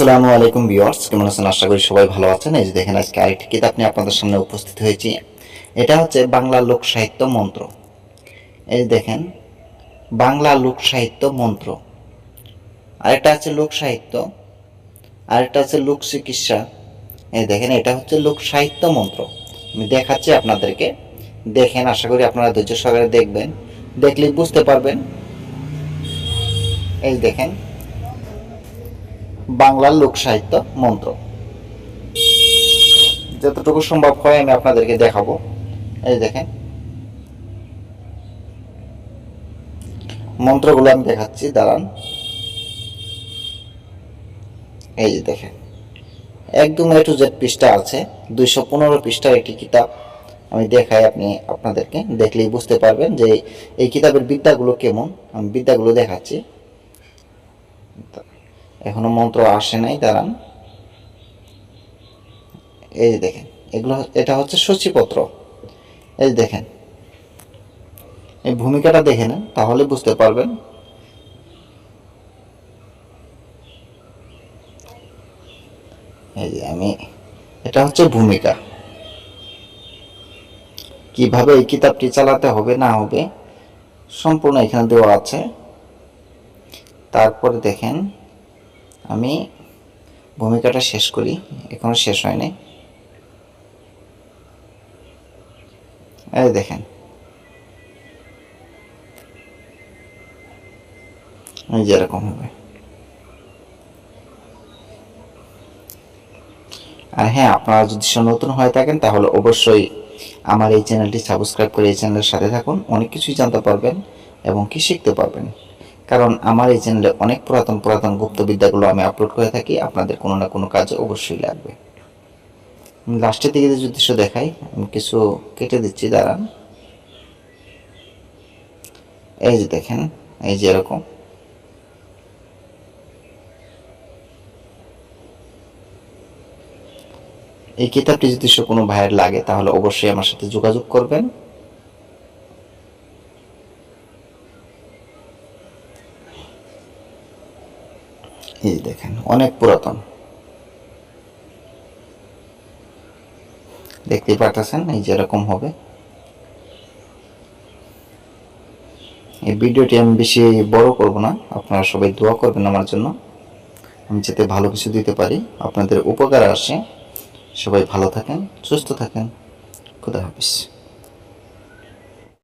আসসালামু আলাইকুম ভিউয়ার্স, কেমন আছেন? আশা করি সবাই ভালো আছেন। এই যে দেখেন আজকে আরেকটি কিতাব নিয়ে আপনাদের সামনে উপস্থিত হয়েছি। এটা হচ্ছে বাংলা লোক সাহিত্য মন্ত্র। এই দেখেন, বাংলা লোক সাহিত্য মন্ত্র। আরেকটা আছে লোক সাহিত্য, আরেকটা আছে লোক চিকিৎসা। এই দেখেন, এটা হচ্ছে লোক সাহিত্য মন্ত্র। আমি দেখাচ্ছি আপনাদেরকে। দেখেন, আশা করি আপনারা ধৈর্য সহকারে দেখবেন। দেখলে বুঝতে পারবেন। এই দেখেন বাংলার লোক সাহিত্য মন্ত্র। যতটুকু সম্ভব হয় আমি আপনাদেরকে দেখাবো। এই দেখেন। মন্ত্রগুলো আমি দেখাচ্ছি, দাঁড়ান। এই যে দেখেন। একদম এ টু জেড পৃষ্ঠা আছে, দুইশো পনেরো পৃষ্ঠার একটি কিতাব। আমি দেখাই আপনি, আপনাদেরকে। দেখলেই বুঝতে পারবেন যে এই কিতাবের বিদ্যাগুলো কেমন। আমি বিদ্যাগুলো দেখাচ্ছি। এখনও মন্ত্র আসে নাই, দাঁড়ান। এই দেখেন, এগুলো, এটা হচ্ছে সূচিপত্র। এই দেখেন, এই ভূমিকাটা দেখে নেন, তাহলে বুঝতে পারবেন। এই যে আমি, এটা হচ্ছে ভূমিকা। কীভাবে এই কিতাবটি চালাতে হবে, না হবে, সম্পূর্ণ এখানে দেওয়া আছে। তারপরে দেখেন আমি ভূমিকাটা শেষ করি, এখনও শেষ হয়নি। এই দেখেন। এই যে এরকম হবে। আর হ্যাঁ আপনারা যদি নতুন হয়ে থাকেন, তাহলে অবশ্যই আমার এই চ্যানেলটি সাবস্ক্রাইব করে এই চ্যানেলের সাথে থাকুন। অনেক কিছুই জানতে পারবেন এবং কি শিখতে পারবেন। কারণ আমার এই চ্যানেলে অনেক পুরাতন পুরাতন গুপ্তবিদ্যাগুলো আমি আপলোড করে থাকি, আপনাদের কোনো না কোনো কাজে অবশ্যই লাগবে। লাস্টের দিকে যদি কিছু দেখাই, আমি কিছু কেটে দিচ্ছি, দাঁড়ান। এই যে দেখেন, এই যে এরকম। এই কিতাবটি যদি সে কোনো ভাইয়ের লাগে, তাহলে অবশ্যই আমার সাথে যোগাযোগ করবেন। এই দেখেন, অনেক পুরাতন। দেখতেই পারতেছেন এই যেরকম হবে। এই ভিডিওটি আমি বেশি বড় করব না, আপনারা সবাই দোয়া করবেন আমার জন্য। আমি যাতে ভালো কিছু দিতে পারি, আপনাদের উপকার আসে। সবাই ভালো থাকেন, সুস্থ থাকেন। খুদা হাফিজ।